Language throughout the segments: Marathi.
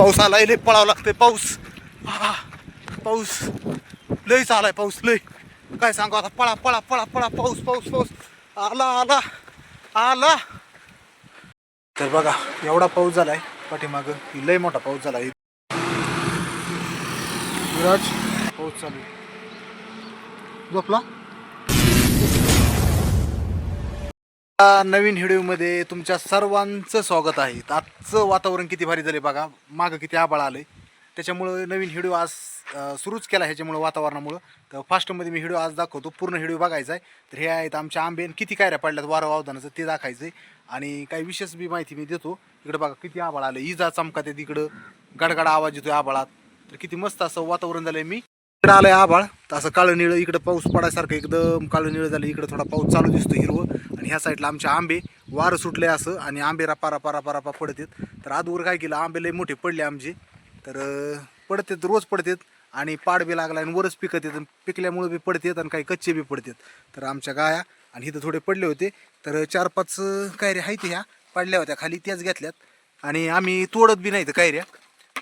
पाऊस आलाय लय पळावं लागतंय पाऊस. हा पाऊस. लय आलाय पाऊस लय. काय सांगू आता पळा पळा पळा पळा पाऊस पाऊस पाऊस. आला आला आला. तर बघा एवढा पाऊस झालाय पाठीमाग. लय मोठा पाऊस झालाय. विराज पाऊस चालू. झोपला? नवीन व्हिडिओमध्ये तुमच्या सर्वांचं स्वागत आहे. आजचं वातावरण किती भारी झाले बघा. मागं किती आबाळ आहे त्याच्यामुळं नवीन व्हिडिओ आज सुरूच केला ह्याच्यामुळं वातावरणामुळं. तर फास्टमध्ये मी व्हिडिओ आज दाखवतो. पूर्ण व्हिडिओ बघायचा आहे. तर हे आहेत आमच्या आंबे आणि किती कायऱ्या पडल्यात वारं वावदानाचं ते दाखायचं आहे आणि काही विशेष बी माहिती मी देतो. इकडं बघा किती आबाळ आलं इजा चमकात ते तिकडं गडगड आवाज येतोय आबाळात तर किती मस्त असं वातावरण झालंय मी. इकडं आलंय आबाळ तर असं काळं निळं इकडं पाऊस पडायसारखं एकदम काळं निळं झालं इकडं थोडा पाऊस चालू दिसतो हिरवं. आणि ह्या साईडला आमचे आंबे वारं सुटले असं आणि आंबे रपा रपा रपा रपा पडतात. तर आजवर काय केलं? आंबे लय मोठे पडले आमचे. तर पडतात रोज पडतात आणि पाड बी लागला आणि वरच पिकत येत. पिकल्यामुळे बी पडतात आणि काही कच्चे बी पडतात. तर आमच्या गाया आणि इथं थोडे पडले होते. तर चार पाच कायऱ्या आहेत ह्या. पडल्या होत्या खाली त्याच घेतल्यात. आणि आम्ही तोडत बी नाही कायऱ्या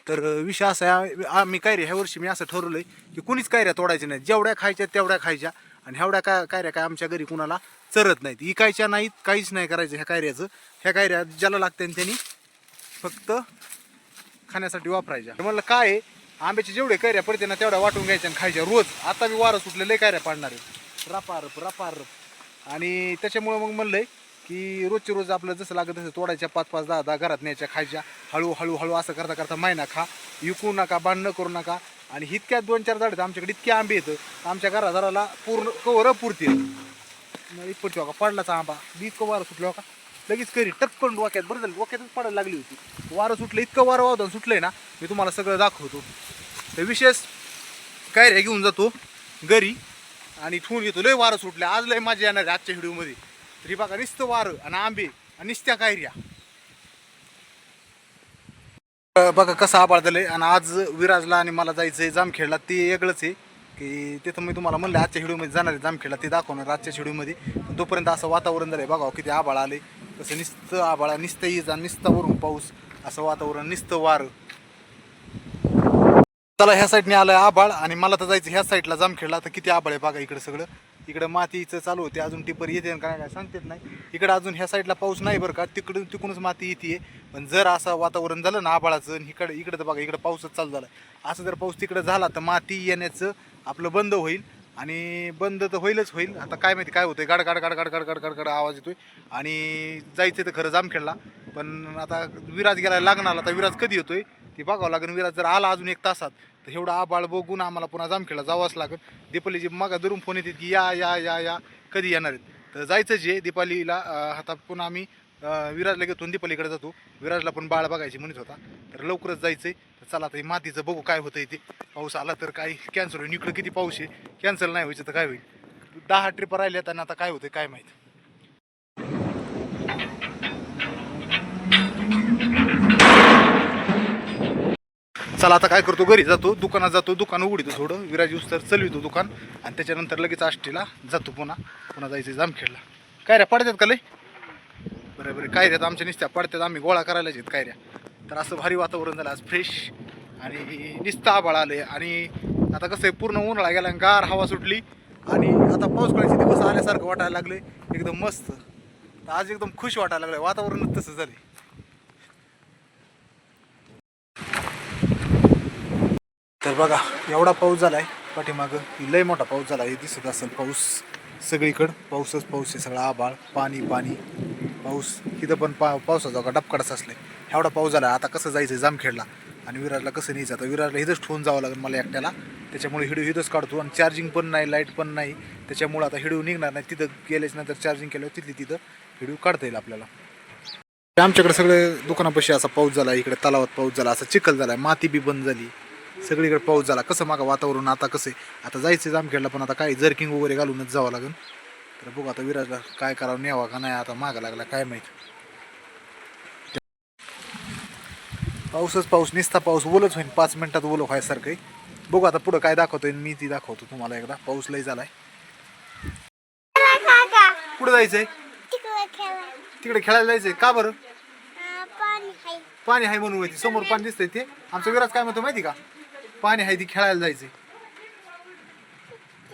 तर विषय असा आहे आम्ही कायऱ्या ह्या वर्षी मी असं ठरवलं आहे की कुणीच कायऱ्या तोडायच्या नाही जेवढ्या खायच्या तेवढ्या खायच्या. आणि एवढ्या काय कार्या काय आमच्या घरी कुणाला चरत नाहीत. इकायच्या नाहीत काहीच नाही करायचं ह्या कायऱ्याचं. ह्या कायऱ्या ज्याला लागतं त्यांनी फक्त खाण्यासाठी वापरायच्या. म्हणलं काय आहे, आंब्याचे जेवढे कैऱ्या पडते ना तेवढ्या वाटून घ्यायच्या आणि खायच्या रोज. आता मी वारं सुटलेलं कैऱ्या पाडणार आहे रपारप रपारप आणि त्याच्यामुळं मग म्हणलंय की रोजचे रोज आपलं जसं लागत तसं तोडायच्या पाच पाच दहा दहा घरात न्यायच्या खायच्या. हळू हळू हळू असं करता करता मायना खा. विकू नका भांडणं करू नका. आणि इतक्या दोन चार झाड आमच्याकडे इतके आंबे येतं आमच्या घरादाराला पूर्ण कवर पुरतील मग इतपट का? पडलाचा आंबा. मी इतकं वारं सुटलं का? लगेच करी. टपकन डोक्यात. बरं झालं. डोक्यातच पडायला लागली होती. वारं सुटलं. इतकं वारं वावदान सुटलंय ना मी तुम्हाला सगळं दाखवतो. तर विशेष काय रे घेऊन जातो. घरी. आणि ठेवून घेतो लय वारं सुटलं आज लय माझ्या येणार आहे आजच्या व्हिडिओमध्ये. तरी बघा नुसतं वारं आणि आंबे आणि नुसत्या कायऱ्या बघा कसं आबाळ झालंय आणि आज विराजला आणि मला जायचं आहे जामखेडला ते वेगळंच आहे की तिथं मी तुम्हाला म्हणलं आजच्या व्हिडिओमध्ये जाणार आहे जामखेडला ते दाखवणार आजच्या व्हिडिओमध्ये तोपर्यंत असं वातावरण झालंय. बघा हो, किती आबाळ आले तसं नुसतं आबाळ नुसतं इजा नुसतं वरून पाऊस असं वातावरण नुसतं वारं. चला ह्या साईडने आलं आबाळ आणि मला तर जायचं ह्या साईडला जामखेडला. तर किती आबाळ आहे बघा इकडे सगळं. इकडं मातीचं चालू होते अजून टिपर येते आणि काय काय सांगतेच नाही. इकडं अजून ह्या साईडला पाऊस नाही बरं का तिकडून तिकडूनच माती येते. पण जर असं वातावरण झालं ना आबाळाचं आणि इकडं इकडं तर बघा इकडं पाऊसच चालू झाला. असं जर पाऊस तिकडं झाला तर माती येण्याचं आपलं बंद होईल आणि बंद तर होईलच होईल. आता काय माहिती काय होतंय गाड गाड गाड गाड गाड गाड गाड गाड आवाज येतोय. आणि जायचं तर खरं जामखेडला. पण आता विराज गेला लागणार आता विराज कधी येतोय? ते बघावं लागेल. विराज जर आला अजून एक तासात तर एवढा आबाळ बघून आम्हाला पुन्हा जामखेडला जावंच लागेल. दीपालीची मग दुरून फोन येतात की या या या या कधी येणार आहेत? तर जायचं जे दीपालीला आता पुन्हा आम्ही विराजला घेतो दीपालीकडे जातो. विराजला पण बाळ बघायची म्हणत होता. तर लवकरच जायचंय. तर चला आता हे मातीचं बघू काय होतं ते. पाऊस आला तर काय? कॅन्सल होईल. इकडं किती पाऊस आहे? कॅन्सल नाही व्हायचं तर काय होईल? दहा ट्रिप राहिल्या त्यांना आता काय होतं काय माहीत? चला आता काय करतो? घरी जातो दुकानात जातो दुकान उघडतो थोडं. विराज उस्तर तर चलवितो दुकान. आणि त्याच्यानंतर लगेच आष्टीला जातो पुन्हा. पुन्हा जायचं जामखेडला. काय रे पडतात का लय? बरं बरं. काय रे आमच्या निस्त्या पडतात. आम्ही गोळा करायला आहेत काय रे तर असं भारी वातावरण झालं आज फ्रेश आणि निस्ता आबाळ आलं आणि आता कसं आहे पूर्ण उन्हाळा गेला आणि गार हवा सुटली. आणि आता पावसाळ्याचे दिवस आल्यासारखं वाटायला लागले. एकदम मस्त. तर आज एकदम खुश वाटायला लागलं वातावरणच तसं झालं तर बघा एवढा पाऊस झालाय. पाठीमागं की लय मोठा पाऊस झाला. हे दिसत असेल पाऊस सगळीकडं. पाऊसच पाऊस आहे सगळा आभाळ पाणी पाणी. पाऊस इथं पण पा पावसाचा का डबकाडच असले एवढा पाऊस झाला आता कसं जायचं जामखेडला? आणि विरारला कसं न्यायचं? आता विरारला इथंच ठेवून जावं लागेल मला एकट्याला. त्याच्यामुळे हिडू हिथंच काढतो आणि चार्जिंग पण नाही लाइट पण नाही. त्याच्यामुळे आता हिडू निघणार नाही. तिथं गेल्याच नंतर चार्जिंग केल्यावर तिथली तिथं हिडू काढता येईल आपल्याला. आमच्याकडे सगळे दुकानापाशी असा पाऊस झाला इकडे तलावात पाऊस झाला असा चिखल झाला माती बी बंद झाली. सगळीकडे पाऊस झाला. कसं मागा वातावरण आता कसं आहे? आता जायचं जामखेडला पण आता काय जर्किंग वगैरे घालूनच जावं लागेल. तर बघू आता विराजला काय करावं न्यावा का नाही आता मागा लागला काय माहीत. पाऊसच पाऊस निसता पाऊस ओलच होईल पाच मिनिटात ओलं व्हायसारखं. बघू आता पुढं काय दाखवतोय मी ती दाखवतो तुम्हाला एकदा. पाऊस लय झालाय. कुठं जायचंय? तिकडे खेळायला जायचंय. का बरं? पाणी आहे. पाणी आहे म्हणून माहिती समोर पाणी दिसतंय ते. आमचा विराज काय म्हणतो माहिती का? पाणी आहे ती खेळायला जायचंय.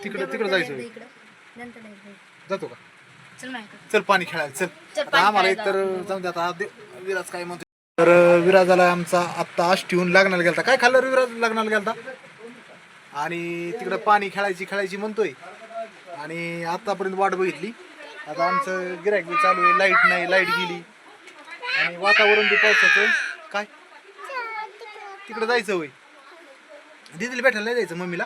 तिकडे तिकडे जायचं नंतर जायचं. जातो का? चल माझ्याकडे चल पाणी खेळायला चल. चल, आता पाणी आम्हाला खेळायला एकतर जाऊन दे आता. दे- विराज काय म्हणतो तर अं, विराजाला आमचा आत्ता आष्टीहून लग्नाला गेलता. काय खाल्लं रे विराज लग्नाला गेलता? आणि तिकडं पाणी खेळायची खेळायची म्हणतोय. आणि आतापर्यंत वाट बघितली. आता आमचं गिरायक बी चालू आहे. लाइट नाही लाइट गेली. आणि वातावरण बी पावसाचं काय? तिकडं जायचं होय. दिदीला भेटायला नाही जायचं मम्मीला?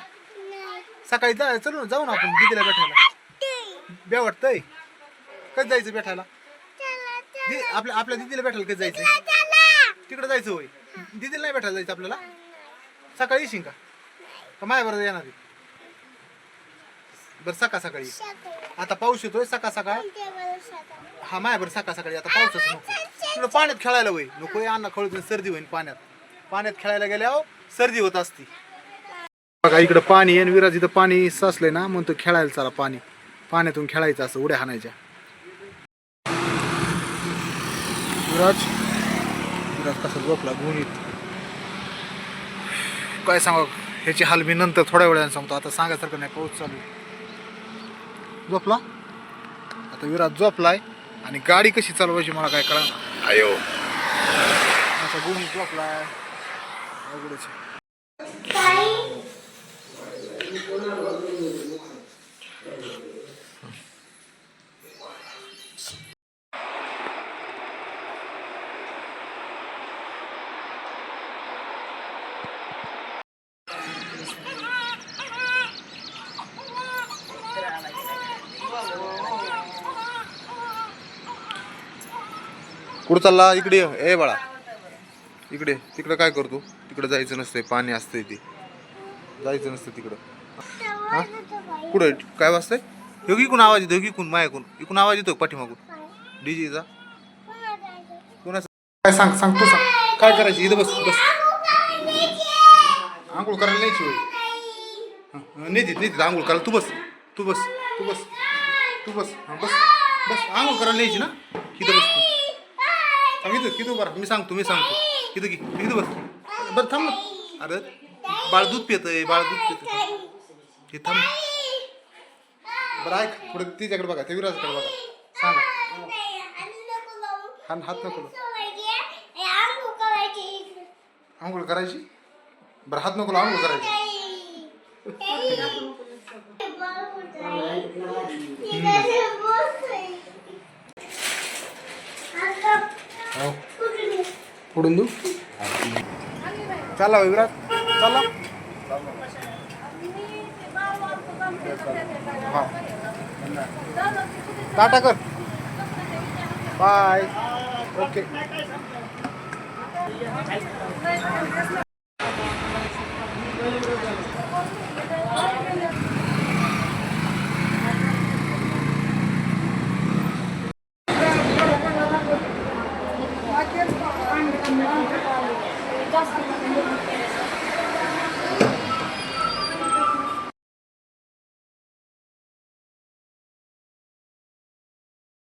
सकाळी जा चलू ना जाऊ ना आपण दिदीला भेटायला. बे वाटतंय कधी जायचं भेटायला? दि- आपल्या आपल्या दिदीला भेटायला कधी जायचं तिकडे जायचं होय. दिदीला नाही भेटायला जायचं आपल्याला? सकाळी येशील का? का माझ्या बरोबर येणार आहे? बरं सकाळ सकाळी ये. आता पाऊस येतोय सकाळ सकाळ. हा माझ्या बरं सकाळ? सकाळी आता पाऊसच नको. तुला पाण्यात खेळायला होई नको अन्न खळून सर्दी होईल पाण्यात. पाण्यात खेळायला गेल्यावर सर्दी होत असती. बघा इकडं पाणी आहे आणि विराज इथं पाणी साचलंय ना म्हणतो खेळायला चला पाणी. पाण्यातून खेळायचं असं उड्या हाणायच्या. विराज विराज कसा झोपला गुणित काय सांगा ह्याची हाल मी नंतर थोड्या वेळाने सांगतो. आता सांगायसारखं नाही पाऊस चालू. झोपला? आता विराज झोपलाय आणि गाडी कशी चालवायची मला काय कळा अयो असा गुणी झोपलाय. अवघडच कुठं चालला इकडे ये. ए बाळा. इकडे तिकडं काय करतो तिकडं जायचं नसतंय पाणी असतंय ते. जायचं नसतं तिकडं. हा? कुठं काय वाजतंय? ह्यो इकून आवाज येतो ह्यो इकून मायाकून इकून. आवाज येतो पाठीमागून? डीजेचा कोणाचा? काय सांग सांग तू सांग. काय करायची? इथं बस बस. आंघोळ करायला नाही शिवाय नेतीत नेतीत आंघोळ करायला. तू बस तू बस तू बस तू बस. हा बस बस. आंघोळ करायला न्यायची ना? इथं बस तू. इथं किती बरं मी सांगतो मी सांगतो. इथं की इथं बस. बरं थांब ना. अरे बाळ दूध पितंय बाळ दूध पितंय. हे थांब. बरं ऐक पुढे तिच्याकडे बघा त्या विराजकडे बघा. सांगा. हात हात नको. आंघोळ करायची? बरं हात नको आंघोळ करायची हो फोडून देऊ. चला हो, विराट चला. हा. टाटा कर. Bye okay Gracias.